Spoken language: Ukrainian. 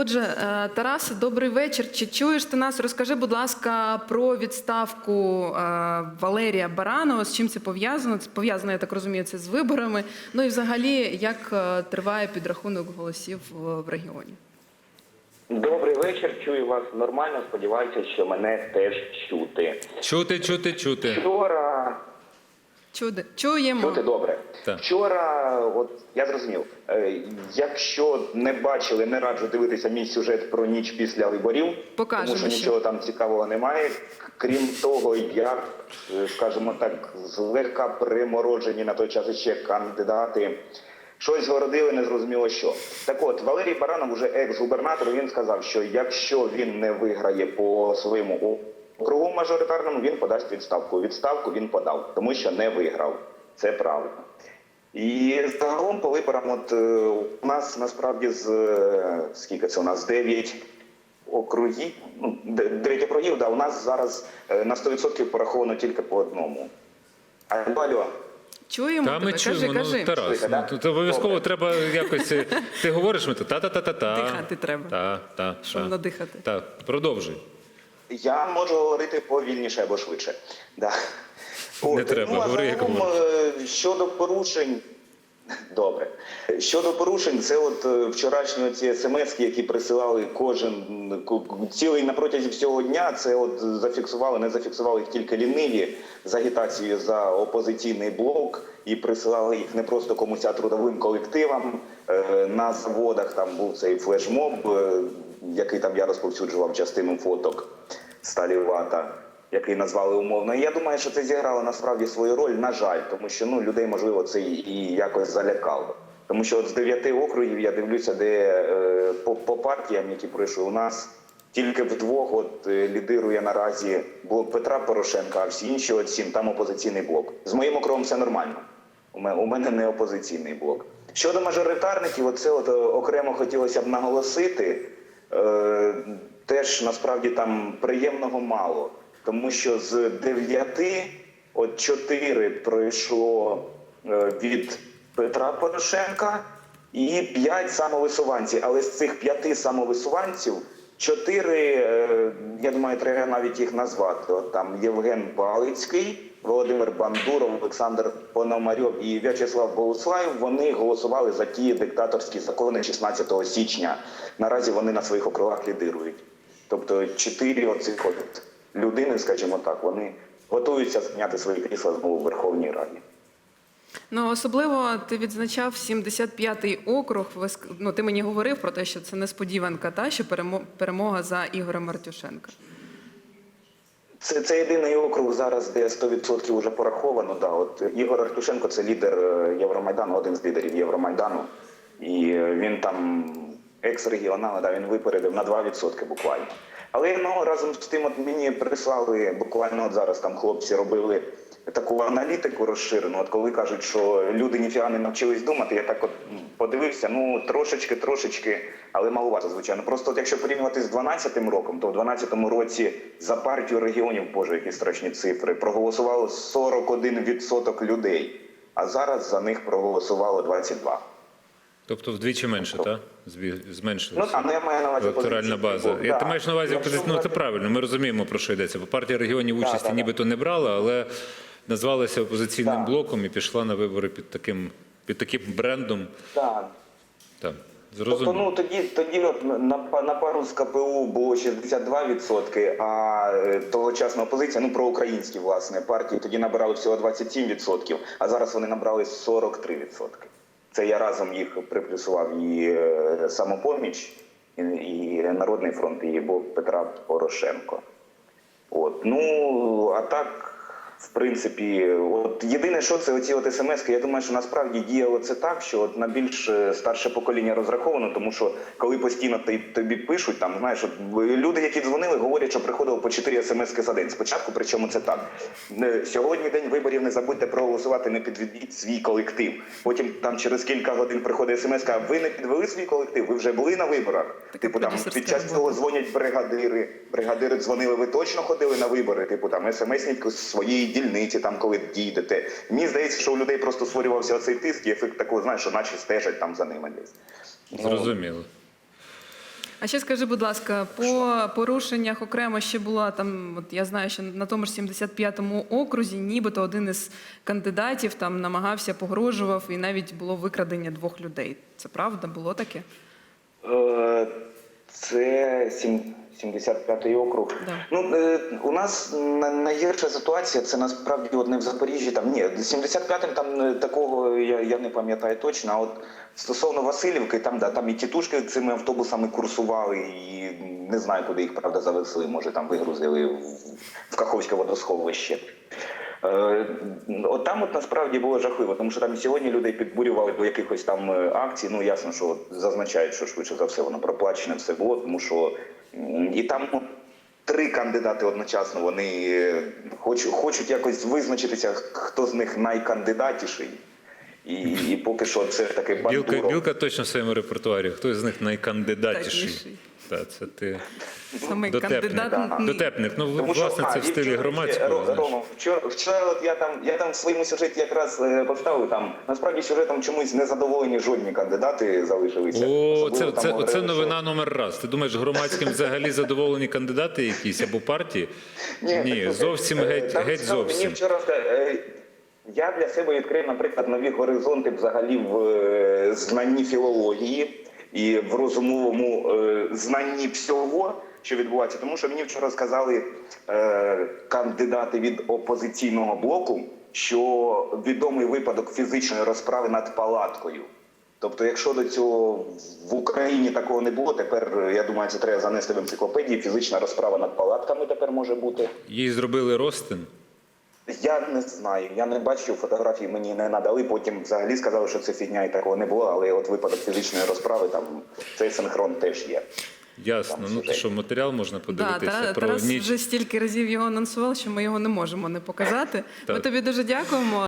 Отже, е, Тарасе, добрий вечір. Чи чуєш ти нас? Розкажи, будь ласка, про відставку е, Валерія Баранова. З чим це пов'язано? Це пов'язано, я так розумію, це з виборами. Ну і взагалі, як е, триває підрахунок голосів в регіоні? Добрий вечір. Чую вас нормально. Сподіваюся, що мене теж чути. Чути, чути, чути. Вчора Чуди, чуємо. чути добре. Так. Вчора, от я зрозумів, е, якщо не бачили, не раджу дивитися мій сюжет про ніч після виборів, Покажемо тому що ще. нічого там цікавого немає. Крім того, як, е, скажімо так, злегка приморожені на той час ще кандидати. Щось городили, не зрозуміло що. Так от, Валерій Баранов, уже екс-губернатор, він сказав, що якщо він не виграє по своєму округу мажоритарному, він подасть відставку. Відставку він подав, тому що не виграв. Це правильно. І загалом по виборам, от е, у нас насправді з е, скільки це у нас 9 округів, ну, 9 округів, да, у нас зараз е, на 100% пораховано тільки по одному. Алло, алло. Чуємо Та ми чуємо, кажи, кажи. ну Тарас, ну тут обов'язково Добре. треба якось. Ти говориш ми тут та-та-та-та-та. Дихати треба. Та, та, Шумно та. дихати. Так, продовжуй. Я можу говорити повільніше або швидше. Да. Не треба, а говори, як е, Щодо порушень. Добре. Щодо порушень, це от е, вчорашні ці смс, які присилали кожен цілий на протязі всього дня. Це от зафіксували, не зафіксували їх тільки ліниві з агітацією за опозиційний блок і присилали їх не просто комусь, а трудовим колективам. Е, На заводах там був цей флешмоб, який там я розповсюджував частину фоток Сталівата який назвали умовно. І я думаю, що це зіграло насправді свою роль, на жаль, тому що ну людей можливо це і якось залякало. Тому що от з дев'яти округів я дивлюся, де е, по, по партіям, які пройшли у нас. Тільки вдвох от е, лідирує наразі блок Петра Порошенка, а всі інші от сім там опозиційний блок. З моїм округом все нормально. У мене, у мене не опозиційний блок. Щодо мажоритарників, оце от е, окремо хотілося б наголосити. Е, теж насправді там приємного мало, тому що з дев'яти от чотири пройшло е, від Петра Порошенка і п'ять самовисуванців. Але з цих п'яти самовисуванців чотири, е, я думаю, треба навіть їх назвати. От там Євген Балицький, Володимир Бандуров, Олександр Пономарьов і В'ячеслав Богуслаєв. Вони голосували за ті диктаторські закони 16 січня. Наразі вони на своїх округах лідирують. Тобто чотири оцих людини, скажімо так, вони готуються зняти свої крісла знову в Верховній Раді. Ну особливо ти відзначав 75-й округ. Ну, ти мені говорив про те, що це несподіванка, та що перемога за Ігорем Мартюшенка. Це, це єдиний округ зараз, де 100% вже пораховано. Да, от Ігор Артушенко це лідер е, Євромайдану, один з лідерів Євромайдану. І е, він там екс-регіонал, да, він випередив на 2% буквально. Але ну, разом з тим, от мені прислали буквально от зараз там хлопці робили таку аналітику розширену. От коли кажуть, що люди ніфіга не навчились думати, я так от подивився, ну трошечки, трошечки, але маловато, звичайно. Просто от якщо порівнювати з 12-м роком, то в 12-му році за партію регіонів, боже, які страшні цифри, проголосувало 41% людей, а зараз за них проголосувало 22%. Тобто вдвічі менше, так? Ну ну, я маю на увазі Електоральна база. блок, Я, да. ти маєш на увазі ну це правильно. Ми розуміємо про що йдеться. Бо партія регіонів участі да, да. нібито не брала, але назвалася опозиційним Да. блоком і пішла на вибори під таким під таким брендом. Так. Так, Тобто, зрозуміло. ну тоді, тоді на, на пару з КПУ було 62%, а е, тогочасна опозиція, ну проукраїнські власне партії, тоді набирали всього 27%, а зараз вони набрали 43%. Це я разом їх приплюсував і е, самопоміч, і, і Народний фронт, і блок Петра Порошенко. От ну а так, в принципі, от єдине, що це оці от смс Я думаю, що насправді діяло це так, що от на більш е, старше покоління розраховано, тому що коли постійно ти- тобі пишуть, там знаєш, от люди, які дзвонили, говорять, що приходило по 4 смс за день. Спочатку, причому це так. Е, Сьогодні день виборів, не забудьте проголосувати, не підведіть свій колектив. Потім там через кілька годин приходить смс, а ви не підвели свій колектив, ви вже були на виборах. Таке Типу там під час цього дзвонять бригадири. Бригадири дзвонили, ви точно ходили на вибори? Типу там смс-ник з своєї дільниці, там коли дійдете. Мені здається, що у людей просто створювався оцей тиск і ефект такого, знаєш, що наче стежать там за ними десь. Ну, Зрозуміло. А ще скажи, будь ласка, по порушеннях окремо ще була там. От я знаю, що на тому ж 75-му окрузі, нібито один із кандидатів там намагався погрожував, і навіть було викрадення двох людей. Це правда? Було таке? Це сім- 75-й округ. Да. Ну е, у нас на- найгірша ситуація. Це насправді от не в Запоріжжі. Там ні, 75-м там е, такого я, я не пам'ятаю точно. А от стосовно Васильівки, там да там і тітушки цими автобусами курсували, і не знаю, куди їх правда завезли. Може там вигрузили в, в Каховське водосховище. Е, От там от насправді було жахливо, тому що там і сьогодні людей підбурювали до якихось там е, акцій. Ну ясно, що зазначають, що швидше за все воно проплачене все було, тому що і там ну, три кандидати одночасно вони е, хочуть, хочуть якось визначитися, хто з них найкандидатіший. І, і поки що це таке Білка, білка точно в своєму репертуарі. Хто з них найкандидатіший? Так, це ти. Саме Дотепник. кандидат Дотепник. Ну, Тому що, власне, а, це в і стилі вчора громадського. Ро- знаєш. Рома, вчора, вчора от я там, я там в своєму сюжеті якраз е, поставив там, насправді сюжетом чомусь не задоволені жодні кандидати залишилися. О, Особливо це, там це, говорили, це що- новина номер раз. Ти думаєш, громадським взагалі задоволені кандидати якісь або партії? Ні, так, слухай, зовсім е, геть, там геть цікаво, Мені вчора е, я для себе відкрив, наприклад, нові горизонти взагалі в е, знанні філології і в розумовому е, знанні всього, що відбувається. Тому що мені вчора сказали е, кандидати від опозиційного блоку, що відомий випадок фізичної розправи над палаткою. Тобто, якщо до цього в Україні такого не було, тепер я думаю, це треба занести в енциклопедії. Фізична розправа над палатками тепер може бути. Їй зробили ростин. Я не знаю, я не бачив фотографії, мені не надали. Потім взагалі сказали, що це фігня і такого не було. Але от випадок фізичної розправи там цей синхрон теж є. Ясно. Там Ну то що, матеріал можна Да, подивитися Тара- про Тарас ніч. вже стільки разів його анонсував, що ми його не можемо не показати. Ми тобі дуже дякуємо.